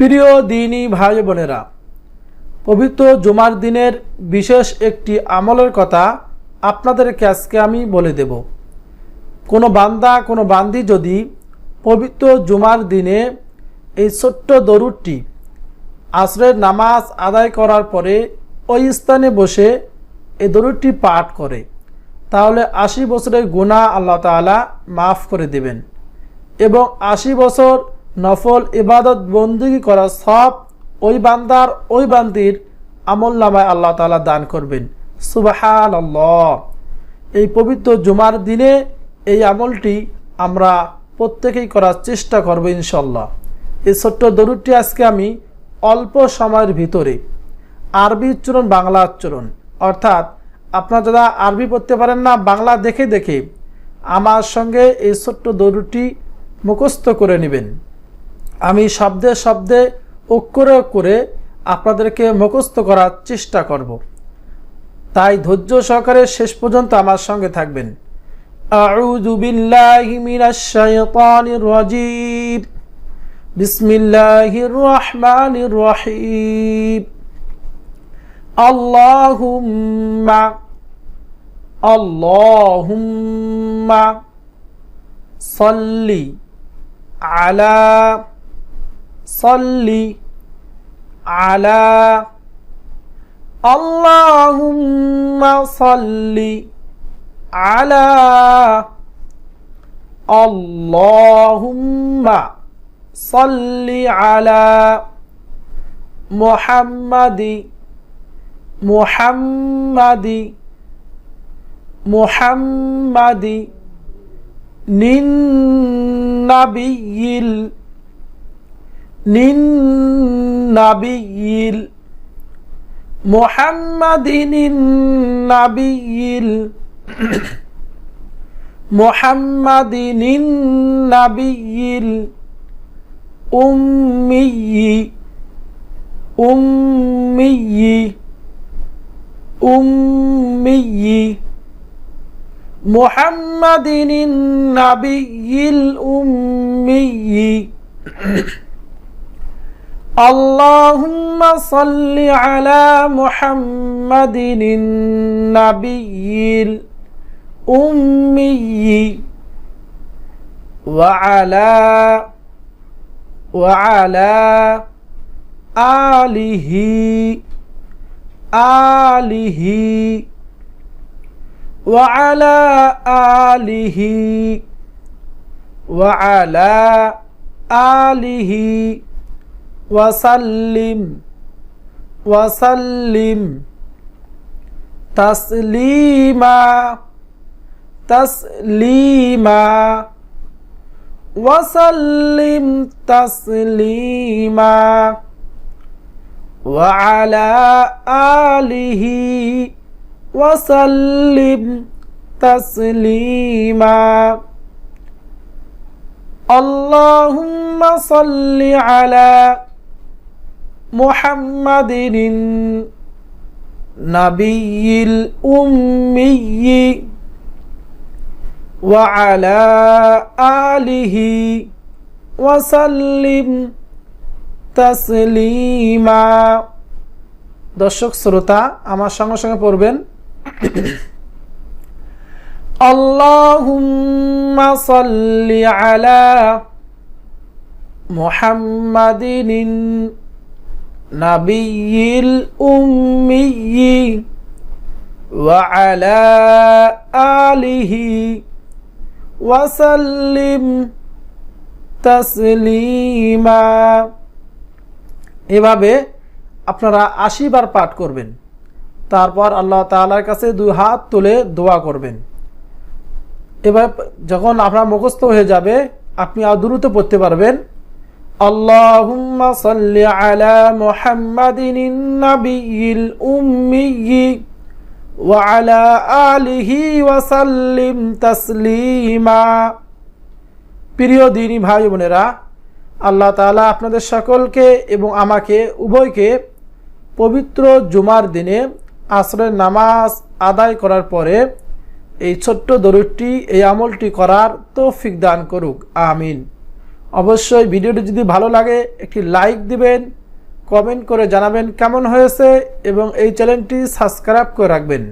প্রিয় দিনী ভাই বোনেরা, পবিত্র জুমার দিনের বিশেষ একটি আমলের কথা আপনাদেরকে আজকে আমি বলে দেব। কোনো বান্দা, কোনো বান্দি যদি পবিত্র জুমার দিনে এই ছোট্ট দরুদটি আসরের নামাজ আদায় করার পরে ওই স্থানে বসে এই দরুদটি পাঠ করে, তাহলে আশি বছরের গুণা আল্লাহ তাআলা মাফ করে দেবেন এবং আশি বছর নফল ইবাদত বন্দিগি করা সব ওই বান্দার ওই বান্দির আমল নামায় আল্লাহ তাআলা দান করবেন। সুবাহান এই পবিত্র জুমার দিনে এই আমলটি আমরা প্রত্যেকেই করার চেষ্টা করব ইনশাল্লাহ এই ছোট্ট দরুদটি আজকে আমি অল্প সময়ের ভিতরে আরবি উচ্চারণ, বাংলা উচ্চারণ, অর্থাৎ আপনারা যারা আরবি পড়তে পারেন না, বাংলা দেখে দেখে আমার সঙ্গে এই ছোট্ট দরুদটি মুখস্থ করে নেবেন। আমি শব্দে শব্দে অক্ষরে অক্ষরে আপনাদেরকে মুখস্থ করার চেষ্টা করব। তাই ধৈর্য সহকারে শেষ পর্যন্ত আমার সঙ্গে থাকবেন। বিসমিল্লাহির রহমানির রহিম। আল্লাহুম্মা আল্লাহুম্মা, সাল্লি আলা সল্লি আলা আল্লাহুম্মা সল্লি আলা আল্লাহুম্মা সল্লি আলা মুহাম্মাদি মুহাম্মাদি মুহাম্মাদি নিন নাবিয়িল للنبي محمد النبي محمد النبي الأمي أمي أمي محمد النبي الأمي اللهم صل على محمد النبي الأمي وعلى وعلى آله آله وعلى آله وعلى آله وسلم وسلم. تسليما تسليما. وسلم تسليما. وعلى آله وسلم تسليما. اللهم صل على محمد النبي الأمي وعلى آله وسلم تسليما দর্শক শ্রোতা আমার সঙ্গে সঙ্গে পড়বেন اللهم صل على محمد النبي الأمي وعلى آله وسلم تسليما এভাবে আপনারা আশি বার পাঠ করবেন তারপর আল্লাহ তাআলার কাছে দুই হাত তুলে দোয়া করবেন এবার যখন আপনার মুখস্থ হয়ে যাবে আপনি আর দ্রুত পড়তে পারবেন আলা মুহাম্মাদিন নাবিয়িল উম্মি ওয়া আলা আলিহি ওয়া সাল্লিম তাসলিমা প্রিয় দিনী ভাই বোনেরা, আল্লাহ তাআলা আপনাদের সকলকে এবং আমাকে, উভয়কে পবিত্র জুমার দিনে আসরের নামাজ আদায় করার পরে এই ছোট্ট দরুদটি, এই আমলটি করার তৌফিক দান করুক। আমিন। অবশ্যই ভিডিওটি যদি ভালো লাগে, একটি লাইক দিবেন কমেন্ট করে জানাবেন কেমন হয়েছে এবং এই চ্যানেলটি সাবস্ক্রাইব করে রাখবেন।